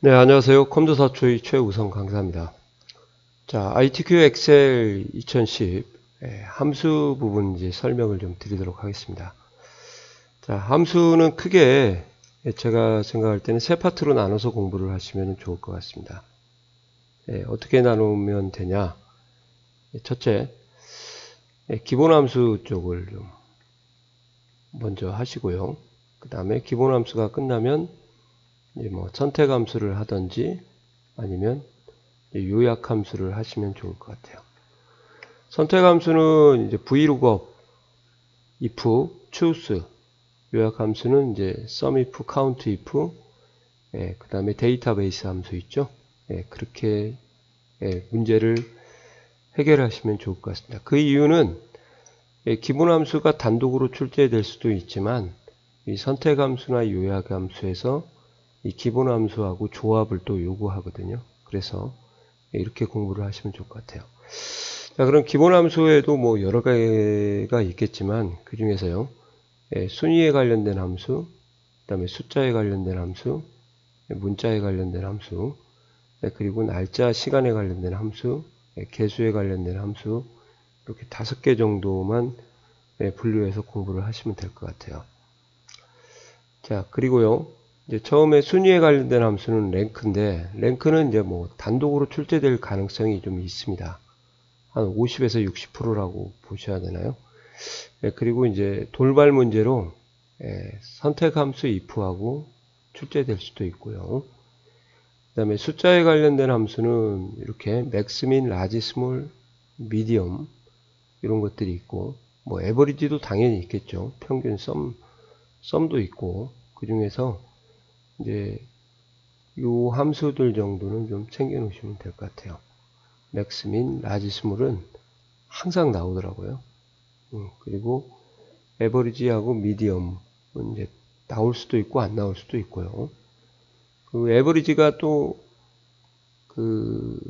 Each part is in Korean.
네, 안녕하세요. 컴퓨터 사초의 최우성 강사입니다. 자, ITQ 엑셀 2010 예, 함수 부분 이제 설명을 좀 드리도록 하겠습니다. 자, 함수는 크게 제가 생각할 때는 세 파트로 나눠서 공부를 하시면 좋을 것 같습니다. 예, 어떻게 나누면 되냐? 예, 첫째, 예, 기본 함수 쪽을 좀 먼저 하시고요. 그 다음에 기본 함수가 끝나면 뭐 선택 함수를 하든지 아니면 요약 함수를 하시면 좋을 것 같아요. 선택 함수는 이제 vlookup, if, choose, 요약 함수는 이제 sum if, count if, 예, 그 다음에 데이터베이스 함수 있죠. 예, 그렇게 예, 문제를 해결하시면 좋을 것 같습니다. 그 이유는 예, 기본 함수가 단독으로 출제될 수도 있지만 이 선택 함수나 요약 함수에서 이 기본 함수하고 조합을 또 요구하거든요. 그래서 이렇게 공부를 하시면 좋을 것 같아요. 자, 그럼 기본 함수에도 뭐 여러 가지가 있겠지만 그 중에서요. 예, 순위에 관련된 함수, 그 다음에 숫자에 관련된 함수, 예, 문자에 관련된 함수, 예, 그리고 날짜, 시간에 관련된 함수, 예, 개수에 관련된 함수, 이렇게 다섯 개 정도만 예, 분류해서 공부를 하시면 될 것 같아요. 자, 그리고요. 이제 처음에 순위에 관련된 함수는 랭크인데 랭크는 이제 뭐 단독으로 출제될 가능성이 좀 있습니다. 한 50에서 60%라고 보셔야 되나요? 예, 그리고 이제 돌발 문제로 예, 선택 함수 if하고 출제될 수도 있고요. 그 다음에 숫자에 관련된 함수는 이렇게 맥스민, 라지, 스몰, 미디엄 이런 것들이 있고 뭐 에버리지도 당연히 있겠죠. 평균 썸, 썸도 있고 그 중에서 이제 요 함수들 정도는 좀 챙겨 놓으시면 될 것 같아요. 맥스민, 라지스몰은 항상 나오더라고요. 음, 그리고 에버리지하고 미디엄은 이제 나올 수도 있고 안 나올 수도 있고요. 그 에버리지가 또 그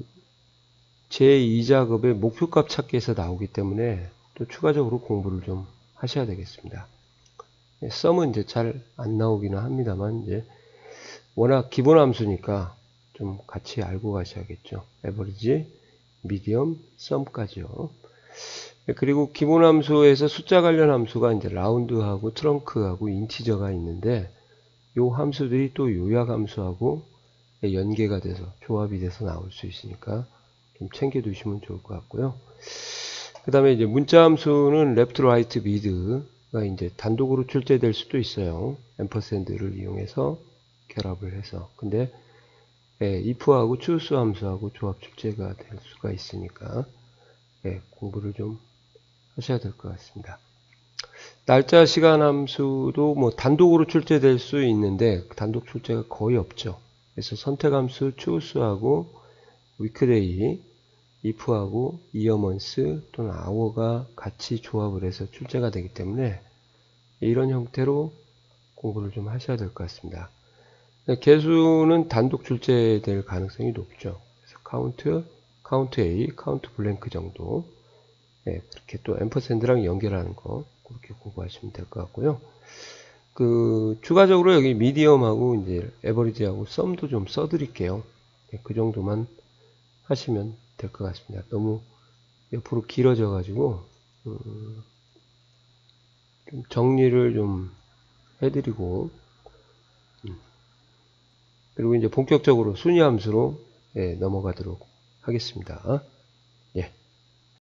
제2작업의 목표값 찾기에서 나오기 때문에 또 추가적으로 공부를 좀 하셔야 되겠습니다. 썸은 이제 잘 안 나오기는 합니다만 이제 워낙 기본 함수니까 좀 같이 알고 가셔야겠죠. 에버리지, 미디엄, 썸까지요. 그리고 기본 함수에서 숫자 관련 함수가 이제 라운드하고 트렁크하고 인티저가 있는데 요 함수들이 또 요약 함수하고 연계가 돼서 조합이 돼서 나올 수 있으니까 좀 챙겨 두시면 좋을 것 같고요. 그 다음에 이제 문자 함수는 left, right, mid가 이제 단독으로 출제될 수도 있어요. 앰퍼샌드를 이용해서 결합을 해서 근데 예, if하고 choose 함수하고 조합 출제가 될 수가 있으니까 예, 공부를 좀 하셔야 될 것 같습니다. 날짜 시간 함수도 뭐 단독으로 출제될 수 있는데 단독 출제가 거의 없죠. 그래서 선택 함수 choose하고 weekday, if하고 yearmonth 또는 hour가 같이 조합을 해서 출제가 되기 때문에 이런 형태로 공부를 좀 하셔야 될 것 같습니다. 개수는 단독 출제될 가능성이 높죠. 그래서 카운트, 카운트 A, 카운트 블랭크 정도. 네, 그렇게 또 앰퍼샌드랑 연결하는 거 그렇게 공부하시면 될 것 같고요. 그 추가적으로 여기 미디엄하고 이제 에버리지하고 썸도 좀 써드릴게요. 네, 그 정도만 하시면 될 것 같습니다. 너무 옆으로 길어져 가지고 음, 좀 정리를 좀 해드리고 그리고 이제 본격적으로 순위 함수로 예, 넘어가도록 하겠습니다. 예.